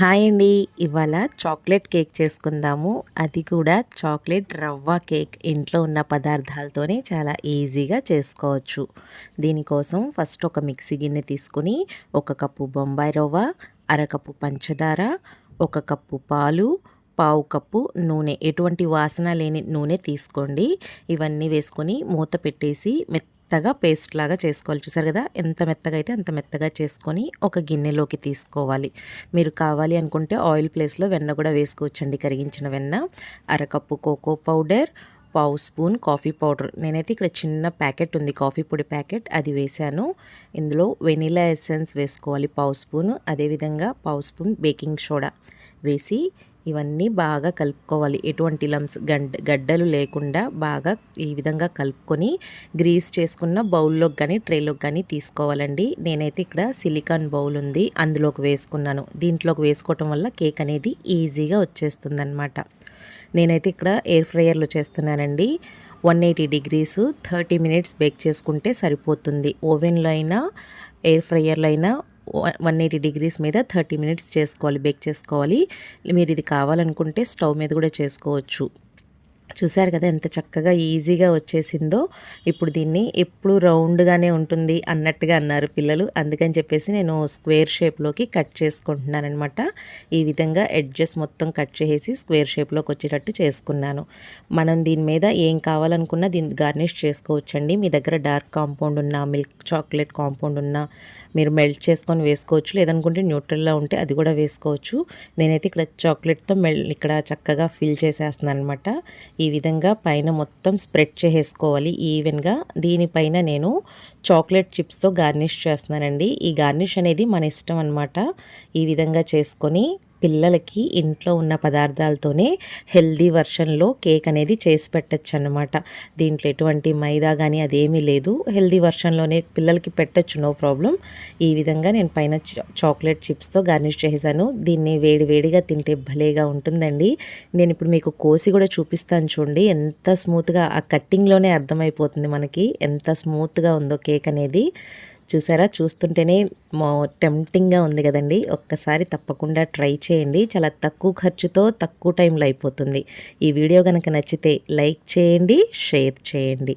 Hi అండి. ఇవాళ chocolate cake చేసుకుందాము. అది కూడా చాక్లెట్ రవ్వ కేక్. ఇంట్లో ఉన్న పదార్థాలతోనే చాలా ఈజీగా చేసుకోవచ్చు. దీనికోసం ఫస్ట్ ఒక మిక్సీ గిన్నె తీసుకుని ఒక కప్పు బొంబాయి రవ్వ అరకప్పు పంచదార ఒక కప్పు పాలు పావు కప్పు నూనె. ఎటువంటి వాసన లేని నూనె తీసుకోండి. ఇవన్నీ వేసుకొని మూత పెట్టేసి మెత్త మెత్తగా పేస్ట్ లాగా చేసుకోవాలి. చూసారు కదా? ఎంత మెత్తగా అయితే అంత మెత్తగా చేసుకొని ఒక గిన్నెలోకి తీసుకోవాలి. మీరు కావాలి అనుకుంటే ఆయిల్ ప్లేస్లో వెన్న కూడా వేసుకోవచ్చండి. కరిగించిన వెన్న అరకప్పు కోకో పౌడర్ పావు స్పూన్ కాఫీ పౌడర్ నేనైతే ఇక్కడ చిన్న ప్యాకెట్ ఉంది. కాఫీ పొడి ప్యాకెట్ అది వేసాను ఇందులో వెనిలా ఎసెన్స్ వేసుకోవాలి పావు స్పూన్. అదేవిధంగా పావు స్పూన్ బేకింగ్ సోడా వేసి ఇవన్నీ బాగా కలుపుకోవాలి. ఎటువంటి లమ్స్ గడ్డ గడ్డలు లేకుండా బాగా ఈ విధంగా కలుపుకొని గ్రీస్ చేసుకున్న బౌల్లోకి కానీ ట్రేలోకి కానీ తీసుకోవాలండి. నేనైతే ఇక్కడ సిలికాన్ బౌల్ ఉంది అందులోకి వేసుకున్నాను. దీంట్లోకి వేసుకోవటం వల్ల కేక్ అనేది ఈజీగా వచ్చేస్తుంది అనమాట నేనైతే ఇక్కడ ఎయిర్ ఫ్రయర్లో చేస్తున్నానండి. One eighty degrees thirty minutes bake చేసుకుంటే సరిపోతుంది. ఓవెన్లో అయినా ఎయిర్ ఫ్రయర్లో అయినా వన్ ఎయిటీ డిగ్రీస్ మీద థర్టీ మినిట్స్ చేసుకోవాలి బేక్ చేసుకోవాలి. మీరు ఇది కావాలనుకుంటే స్టవ్ మీద కూడా చేసుకోవచ్చు. చూశారు కదా ఎంత చక్కగా ఈజీగా వచ్చేసిందో. ఇప్పుడు దీన్ని ఎప్పుడు రౌండ్గానే ఉంటుంది అన్నట్టుగా అన్నారు పిల్లలు. అందుకని చెప్పేసి నేను స్క్వేర్ షేప్లోకి కట్ చేసుకుంటున్నాను అనమాట ఈ విధంగా ఎడ్జెస్ మొత్తం కట్ చేసి స్క్వేర్ షేప్లోకి వచ్చేటట్టు చేసుకున్నాను. మనం దీని మీద ఏం కావాలనుకున్నా దీన్ని గార్నిష్ చేసుకోవచ్చండి. మీ దగ్గర డార్క్ కాంపౌండ్ ఉన్నా మిల్క్ చాక్లెట్ కాంపౌండ్ ఉన్నా మీరు మెల్ట్ చేసుకొని వేసుకోవచ్చు. లేదనుకుంటే న్యూట్రల్లా ఉంటే అది కూడా వేసుకోవచ్చు. నేనైతే ఇక్కడ చాక్లెట్తో మెల్ ఇక్కడ చక్కగా ఫిల్ చేసేస్తున్నాను అనమాట ఈ విధంగా పైన మొత్తం స్ప్రెడ్ చేసేసుకోవాలి ఈవెన్గా. దీనిపైన నేను చాక్లెట్ చిప్స్తో గార్నిష్ చేస్తున్నానండి. ఈ గార్నిష్ అనేది మన ఇష్టం అనమాట ఈ విధంగా చేసుకొని పిల్లలకి ఇంట్లో ఉన్న పదార్థాలతోనే హెల్దీ వర్షన్లో కేక్ అనేది చేసి పెట్టచ్చు అనమాట దీంట్లో ఎటువంటి మైదా కానీ అదేమీ లేదు. హెల్దీ వర్షన్లోనే పిల్లలకి పెట్టచ్చు నో ప్రాబ్లం. ఈ విధంగా నేను పైన చాక్లెట్ చిప్స్తో గార్నిష్ చేశాను దీన్ని వేడి వేడిగా తింటే భలేగా ఉంటుందండి. నేను ఇప్పుడు మీకు కోసి కూడా చూపిస్తాను చూడండి. ఎంత స్మూత్గా ఆ కట్టింగ్లోనే అర్థమైపోతుంది మనకి. ఎంత స్మూత్గా ఉందో కేక్ అనేది. చూసారా? చూస్తుంటేనే టెంప్టింగ్గా ఉంది కదండి. ఒక్కసారి తప్పకుండా ట్రై చేయండి. చాలా తక్కువ ఖర్చుతో తక్కువ టైంలో అయిపోతుంది. ఈ వీడియో కనుక నచ్చితే లైక్ చేయండి షేర్ చేయండి.